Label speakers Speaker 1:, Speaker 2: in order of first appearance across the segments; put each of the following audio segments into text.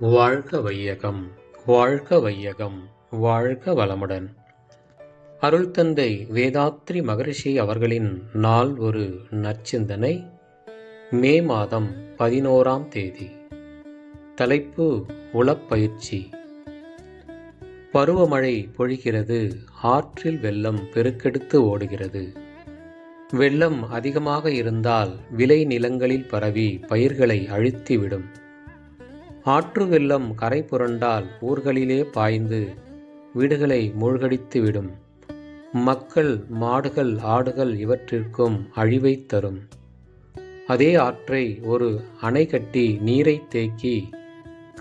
Speaker 1: வாழ்க வையகம் வாழ்க வையகம் வாழ்க வளமுடன். அருள் தந்தை வேதாத்ரி மகரிஷி அவர்களின் நாள் ஒரு நற்சிந்தனை மே மாதம் பதினோராம் தேதி. தலைப்பு உளப்பயிற்சி. பருவமழை பொழிகிறது ஆற்றில் வெள்ளம் பெருக்கெடுத்து ஓடுகிறது. வெள்ளம் அதிகமாக இருந்தால் விளை நிலங்களில் பரவி பயிர்களை அழுத்திவிடும். ஆற்று வெள்ளம் கரை புரண்டால் ஊர்களிலே பாய்ந்து வீடுகளை மூழ்கடித்துவிடும் மக்கள் மாடுகள் ஆடுகள் இவற்றிற்கும் அழிவை தரும். அதே ஆற்றை ஒரு அணை கட்டி நீரை தேக்கி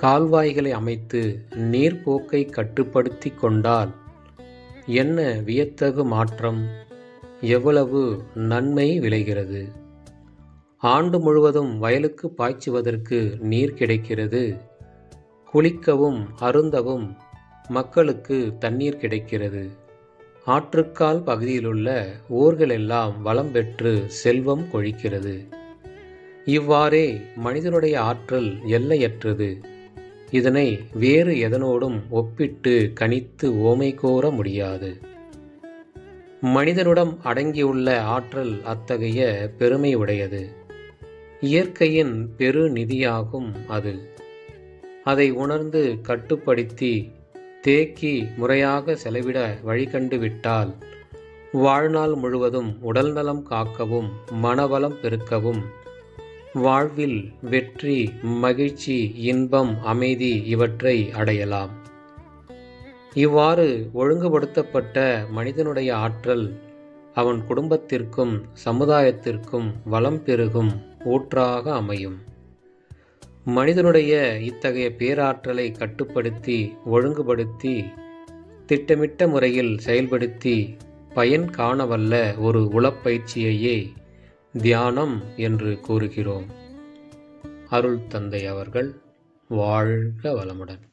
Speaker 1: கால்வாய்களை அமைத்து நீர்ப்போக்கை கட்டுப்படுத்தி கொண்டால் என்ன வியத்தகு மாற்றம்? எவ்வளவு நன்மை விளைகிறது? ஆண்டு முழுவதும் வயலுக்கு பாய்ச்சுவதற்கு நீர் கிடைக்கிறது. குளிக்கவும் அருந்தவும் மக்களுக்கு தண்ணீர் கிடைக்கிறது. ஆற்றுக்கால் பகுதியிலுள்ள ஊர்களெல்லாம் வளம் பெற்று செல்வம் கொழிக்கிறது. இவ்வாறே மனிதனுடைய ஆற்றல் எல்லையற்றது. இதனை வேறு எதனோடும் ஒப்பிட்டு கணித்து ஓமை கோர முடியாது. மனிதனுடன் அடங்கியுள்ள ஆற்றல் அத்தகைய பெருமை உடையது இயற்கையின் பெரு நிதியாகும் அது. அதை உணர்ந்து கட்டுப்படுத்தி தேக்கி முறையாக செலவிட வழிகண்டு விட்டால் வாழ்நாள் முழுவதும் உடல் நலம் காக்கவும் மனவளம் பெருக்கவும் வாழ்வில் வெற்றி மகிழ்ச்சி இன்பம் அமைதி இவற்றை அடையலாம். இவ்வாறு ஒழுங்குபடுத்தப்பட்ட மனிதனுடைய ஆற்றல் அவன் குடும்பத்திற்கும் சமுதாயத்திற்கும் வளம் பெருகும். ஊற்றாக அமையும். மனிதனுடைய இத்தகைய பேராற்றலை கட்டுப்படுத்தி ஒழுங்குபடுத்தி திட்டமிட்ட முறையில் செயல்படுத்தி பயன் காணவல்ல ஒரு உளப்பயிற்சியையே தியானம் என்று கூறுகிறோம். அருள் தந்தை அவர்கள் வாழ்க வளமுடன்.